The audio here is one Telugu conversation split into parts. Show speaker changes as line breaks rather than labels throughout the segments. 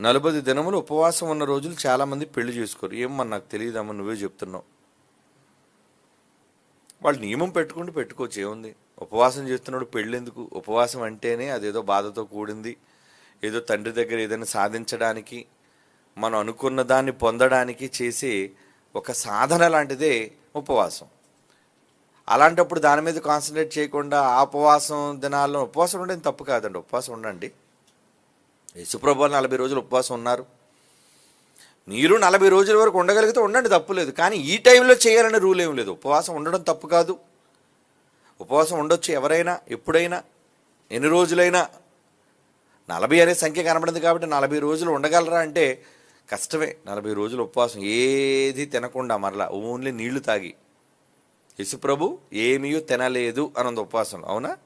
నలభై దినములు ఉపవాసం ఉన్న రోజులు చాలామంది పెళ్ళి చేసుకోరు. ఏమన్నా నాకు తెలియదమ్మా నువ్వే చెప్తున్నావు. వాళ్ళు నియమం పెట్టుకుంటూ పెట్టుకోవచ్చు ఏముంది? ఉపవాసం చేస్తున్నాడు పెళ్ళెందుకు? ఉపవాసం అంటేనే అదేదో బాధతో కూడింది. ఏదో తండ్రి దగ్గర ఏదైనా సాధించడానికి మనం అనుకున్న దాన్ని పొందడానికి చేసే ఒక సాధన లాంటిదే ఉపవాసం. అలాంటప్పుడు దాని మీద కాన్సన్ట్రేట్ చేయకుండా ఆ ఉపవాసం దినాల్లో ఉపవాసం ఉండడం తప్పు కాదండి. ఉపవాసం ఉండండి. యేసుప్రభు నలభై రోజులు ఉపవాసం ఉన్నారు. మీరు నలభై రోజుల వరకు ఉండగలిగితే ఉండండి తప్పులేదు కానీ ఈ టైంలో చేయాలనే రూల్ ఏం లేదు. ఉపవాసం ఉండడం తప్పు కాదు. ఉపవాసం ఉండొచ్చు ఎవరైనా ఎప్పుడైనా ఎన్ని రోజులైనా. నలభై అనే సంఖ్య కనబడింది కాబట్టి నలభై రోజులు ఉండగలరా అంటే కష్టమే. నలభై రోజులు ఉపవాసం ఏది తినకుండా మరలా ఓన్లీ నీళ్ళు తాగి. యశుప్రభు ఏమీ తినలేదు అన్నది ఉపవాసం అవునా?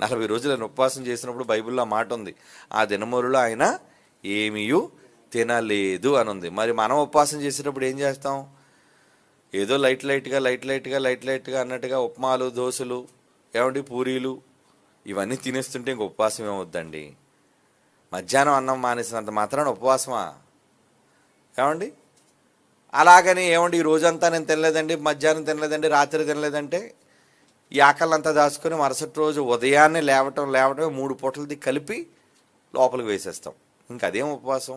నలభై రోజులను ఉపవాసం చేసినప్పుడు బైబిల్లో మాట ఉంది. ఆ దినములలో ఆయన ఏమీయూ తినలేదు అని ఉంది మరి మనం ఉపవాసం చేసేటప్పుడు ఏం చేస్తాం? ఏదో లైట్ లైట్గా లైట్ లైట్గా లైట్ లైట్గా అన్నట్టుగా ఉప్మాలు దోశలు ఏమండి పూరీలు ఇవన్నీ తినేస్తుంటే ఇంక ఉపవాసం ఏమవుద్దండి? మధ్యాహ్నం అన్నం మానేసినంత మాత్రాన ఉపవాసమా? ఏమండి? అలాగని ఏమండి? ఈ రోజంతా నేను తినలేదండి మధ్యాహ్నం తినలేదండి రాత్రి తినలేదంటే ఈ ఆకలంతా దాచుకొని మరుసటి రోజు ఉదయాన్నే లేవటం లేవటమే మూడు పూటలది కలిపి లోపలికి వేసేస్తాం. ఇంక అదేం ఉపవాసం?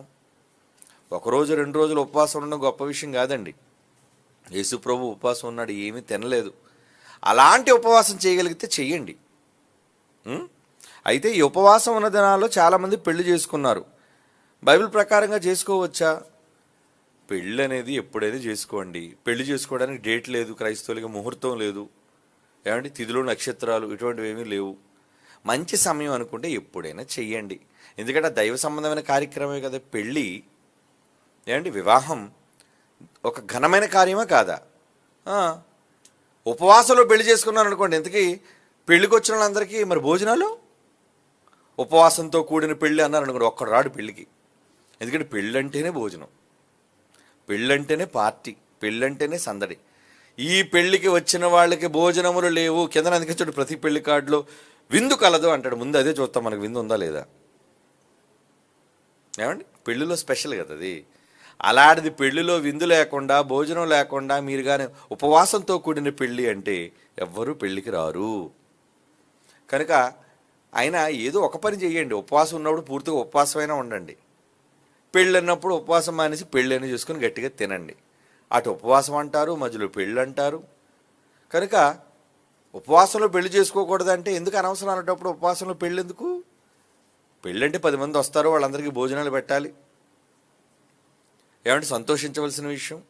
ఒకరోజు రెండు రోజులు ఉపవాసం ఉండడం గొప్ప విషయం కాదండి. యేసు ప్రభు ఉపవాసం ఉన్నాడు ఏమీ తినలేదు. అలాంటి ఉపవాసం చేయగలిగితే చెయ్యండి. అయితే ఈ ఉపవాసం ఉన్న దినాల్లో చాలామంది పెళ్ళి చేసుకున్నారు. బైబిల్ ప్రకారంగా చేసుకోవచ్చా? పెళ్ళి అనేది ఎప్పుడైనా చేసుకోండి. పెళ్ళి చేసుకోవడానికి డేట్ లేదు క్రైస్తవులకి ముహూర్తం లేదు. ఏమండి? తిథులు నక్షత్రాలు ఇటువంటివి ఏమీ లేవు. మంచి సమయం అనుకుంటే ఎప్పుడైనా చెయ్యండి. ఎందుకంటే దైవ సంబంధమైన కార్యక్రమమే కదా. పెళ్ళి ఏమండి? వివాహం ఒక ఘనమైన కార్యమా కాదా? ఉపవాసంలో పెళ్ళి చేసుకున్నాను అనుకోండి ఇంతకీ పెళ్ళికి వచ్చిన వాళ్ళందరికీ మరి భోజనాలు? ఉపవాసంతో కూడిన పెళ్ళి అన్నారు అనుకోండి ఒక్కడు రాడు పెళ్ళికి. ఎందుకంటే పెళ్ళంటేనే భోజనం. పెళ్ళంటేనే పార్టీ. పెళ్ళంటేనే సందడి. ఈ పెళ్ళికి వచ్చిన వాళ్ళకి భోజనములు లేవు. కింద అందుకే ప్రతి పెళ్ళి కార్డులో విందు కలదు అంటాడు. ముందు అదే చూస్తాం. మనకు విందు ఉందా లేదా? ఏమండి? పెళ్ళిలో స్పెషల్ కదా అది. అలాంటిది పెళ్ళిలో విందు లేకుండా భోజనం లేకుండా మీరు కానీ ఉపవాసంతో కూడిన పెళ్ళి అంటే ఎవ్వరూ పెళ్ళికి రారు. కనుక అయినా ఏదో ఒక పని చేయండి. ఉపవాసం ఉన్నప్పుడు పూర్తిగా ఉపవాసమైనా ఉండండి. పెళ్ళి అన్నప్పుడు ఉపవాసం మానేసి పెళ్ళైనా చూసుకొని గట్టిగా తినండి. అటు ఉపవాసం అంటారు మధ్యలో పెళ్ళి అంటారు. కనుక ఉపవాసంలో పెళ్ళి చేసుకోకూడదంటే ఎందుకు అనవసరం అనేటప్పుడు ఉపవాసంలో పెళ్ళి ఎందుకు? పెళ్ళంటే పది మంది వస్తారు వాళ్ళందరికీ భోజనాలు పెట్టాలి. ఏమంటే సంతోషించవలసిన విషయం?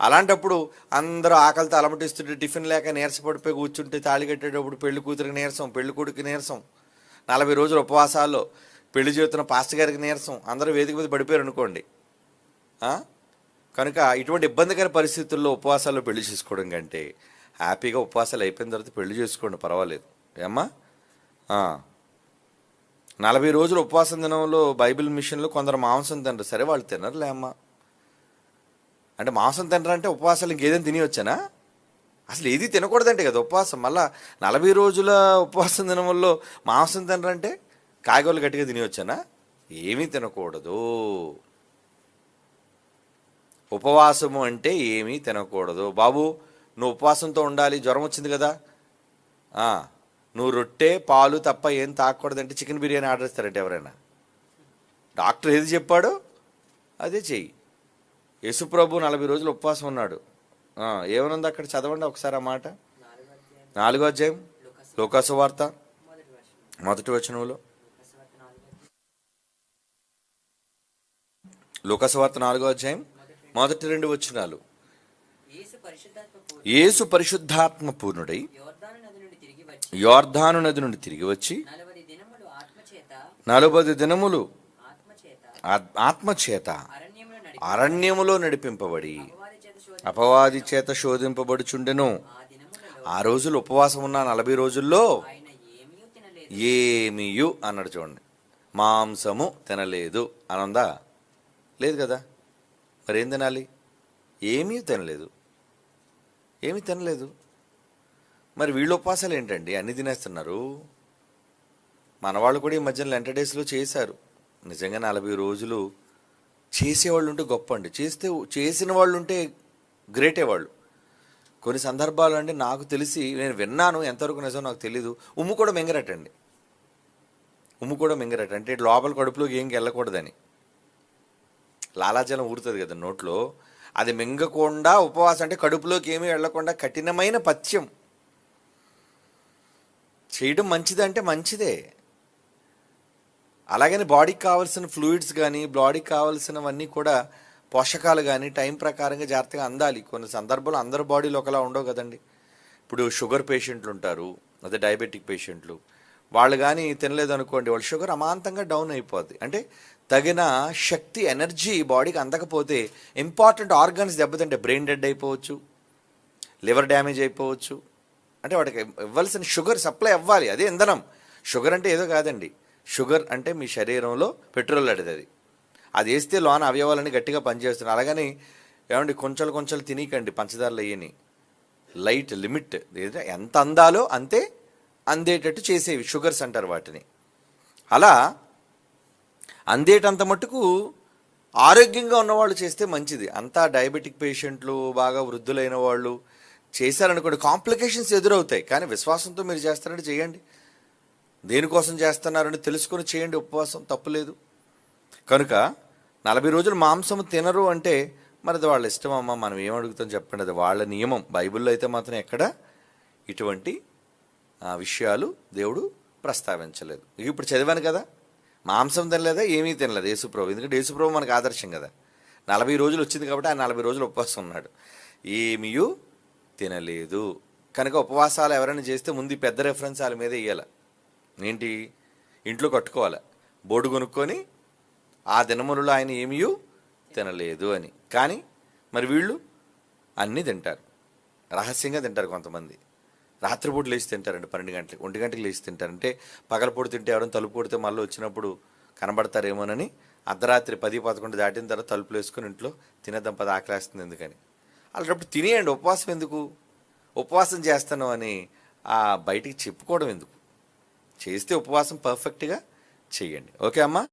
అలాంటప్పుడు అందరూ ఆకలితో అలమటిస్తుంటే టిఫిన్ లేక నీరసపడిపోయి కూర్చుంటే తాళి కట్టేటప్పుడు పెళ్ళి కూతురికి నీరసం పెళ్ళి కొడుకు నీరసం. నలభై రోజులు ఉపవాసాల్లో పెళ్ళి చేస్తున్న పాస్టర్ గారికి నీరసం. అందరూ వేదిక మీద పడిపోయారు అనుకోండి. కనుక ఇటువంటి ఇబ్బందికర పరిస్థితుల్లో ఉపవాసాలు పెళ్ళి చేసుకోవడం కంటే హ్యాపీగా ఉపవాసాలు అయిపోయిన తర్వాత పెళ్ళి చేసుకోండి పర్వాలేదు. ఏమ్మా? నలభై రోజులు ఉపవాసం తినంలో బైబిల్ మిషన్లో కొందరు మాంసం తినరు. సరే వాళ్ళు తినరులే అమ్మా. అంటే మాంసం తినరంటే ఉపవాసాలు ఇంకేదైనా తినవచ్చానా అసలు ఏది తినకూడదంటే కదా ఉపవాసం. మళ్ళా నలభై రోజుల ఉపవాసం దినంలో మాంసం తినరంటే కాయగూరలు గట్టిగా తినవచ్చానా ఏమీ తినకూడదు. ఉపవాసము అంటే ఏమీ తినకూడదు. బాబు నువ్వు ఉపవాసంతో ఉండాలి జ్వరం వచ్చింది కదా? నువ్వు రొట్టె పాలు తప్ప ఏం తాకూడదంటే చికెన్ బిర్యానీ ఆర్డర్ ఇస్తారంటే ఎవరైనా. డాక్టర్ ఏది చెప్పాడో అదే చెయ్యి. యశుప్రభు నలభై రోజులు ఉపవాసం ఉన్నాడు. ఏమనుంది అక్కడ? చదవండి ఒకసారి ఆ మాట. నాలుగో అధ్యాయం లోకాసు వార్త మొదటి వచనంలో. లోకాసు వార్త నాలుగో అధ్యాయం మొదటి రెండు వచనాలు.
యేసు పరిశుద్ధాత్మ
పూర్ణుడై
యోర్దాను నది నుండి తిరిగి వచ్చి
యోర్ధాను నది నుండి తిరిగి వచ్చి
నలభై దినములు ఆత్మచేత అరణ్యములో నడి
అరణ్యములో నడిపింపబడి
అపవాది చేత
శోధింపబడుచుండెను.
ఆ
రోజులు ఉపవాసం ఉన్న నలభై రోజుల్లో ఏమియు అన్నాడు చూడండి. మాంసము తినలేదు అనందా? లేదు కదా? మరి ఏం తినాలి? ఏమీ తినలేదు. ఏమీ తినలేదు. మరి వీళ్ళ ఉపవాసాలు ఏంటండి? అన్నీ తినేస్తున్నారు. మన వాళ్ళు కూడా ఈ మధ్యన లెంట డేస్లో చేశారు. నిజంగా నలభై రోజులు చేసేవాళ్ళు ఉంటే గొప్ప అండి చేస్తే చేసిన వాళ్ళు ఉంటే గ్రేటే వాళ్ళు కొన్ని సందర్భాలు అంటే నాకు తెలిసి నేను విన్నాను ఎంతవరకు నిజం నాకు తెలీదు. ఉమ్ము కూడా మింగరటండి. ఉమ్ము కూడా మింగరట. అంటే లోపల కడుపులోకి ఏం వెళ్ళకూడదని. లాలాజలం ఊరుతుంది కదా నోట్లో. అది మింగకుండా ఉపవాసం అంటే కడుపులోకి ఏమీ వెళ్ళకుండా కఠినమైన పథ్యం. చేయడం మంచిదంటే మంచిదే. అలాగని బాడీకి కావాల్సిన ఫ్లూయిడ్స్ కానీ బాడీకి కావాల్సినవన్నీ కూడా పోషకాలు కానీ టైం ప్రకారంగా జాగ్రత్తగా అందాలి. కొన్ని సందర్భాలు అందరి బాడీలో ఒకలా ఉండవు కదండి. ఇప్పుడు షుగర్ పేషెంట్లు ఉంటారు అదే డయాబెటిక్ పేషెంట్లు. వాళ్ళు కానీ తినలేదు అనుకోండి వాళ్ళ షుగర్ అమాంతంగా డౌన్ అయిపోద్ది. అంటే తగిన శక్తి ఎనర్జీ బాడీకి అందకపోతే ఇంపార్టెంట్ ఆర్గన్స్ దెబ్బతింటే బ్రెయిన్ డెడ్ అయిపోవచ్చు లివర్ డ్యామేజ్ అయిపోవచ్చు. అంటే వాటికి ఇవ్వాల్సిన షుగర్ సప్లై అవ్వాలి అదే ఇంధనం. షుగర్ అంటే ఏదో కాదండి. షుగర్ అంటే మీ శరీరంలో పెట్రోల్ అడిది అది అది వేస్తే లోన అవయవాలని గట్టిగా పనిచేస్తుంది అలాగని ఏమండి కొంచెం కొంచెం తినకండి పంచదారలు అయ్యని. లైట్ లిమిట్ ఎంత అందాలో అంతే అందేటట్టు చేసేవి షుగర్స్ అంటారు వాటిని. అలా అందేటంత మట్టుకు ఆరోగ్యంగా ఉన్నవాళ్ళు చేస్తే మంచిది. అంతా డయాబెటిక్ పేషెంట్లు బాగా వృద్ధులైన వాళ్ళు చేశారనుకోండి కాంప్లికేషన్స్ ఎదురవుతాయి. కానీ విశ్వాసంతో మీరు చేస్తారంటే చేయండి. దేనికోసం చేస్తున్నారని తెలుసుకొని చేయండి. ఉపవాసం తప్పులేదు కనుక నలభై రోజులు మాంసం తినరు అంటే మరి అది వాళ్ళ ఇష్టం అమ్మ మనం ఏం అడుగుతాం చెప్పండి. అది వాళ్ళ నియమం. బైబిల్లో అయితే మాత్రం ఎక్కడ ఇటువంటి విషయాలు దేవుడు ప్రస్తావించలేదు. ఇప్పుడు చదివాను కదా మాంసం తినలేదా ఏమీ తినలేదు. యేసుప్రభు ఎందుకంటే యేసుప్రభు మనకు ఆదర్శం కదా. నలభై రోజులు వచ్చింది కాబట్టి ఆ నలభై రోజులు ఉపవాసం ఉన్నాడు. ఏమీయూ తినలేదు. కనుక ఉపవాసాలు ఎవరైనా చేస్తే ముందు పెద్ద రెఫరెన్స్ వాళ్ళ మీద ఇవ్వాలి ఏంటి? ఇంట్లో కట్టుకోవాలి. బోర్డు కొనుక్కొని ఆ దినములలో ఆయన ఏమీయూ తినలేదు అని. కానీ మరి వీళ్ళు అన్నీ తింటారు. రహస్యంగా తింటారు కొంతమంది. రాత్రిపూట లేచి తింటారండి పన్నెండు గంటలకు. ఒంటి గంటకి లేచి తింటారంటే పగలపూట తింటే ఎవరైనా తలుపు కొడితే మళ్ళీ వచ్చినప్పుడు కనబడతారేమోనని అర్ధరాత్రి పది పదకొండు దాటిన తర్వాత తలుపులు వేసుకుని ఇంట్లో తినేద్దాం పది ఆకలేస్తుంది ఎందుకని. అలాంటప్పుడు తినేయండి ఉపవాసం ఎందుకు? ఉపవాసం చేస్తాను అని ఆ బయటికి చెప్పుకోవడం ఎందుకు? చేస్తే ఉపవాసం పర్ఫెక్ట్గా చేయండి. ఓకే అమ్మా?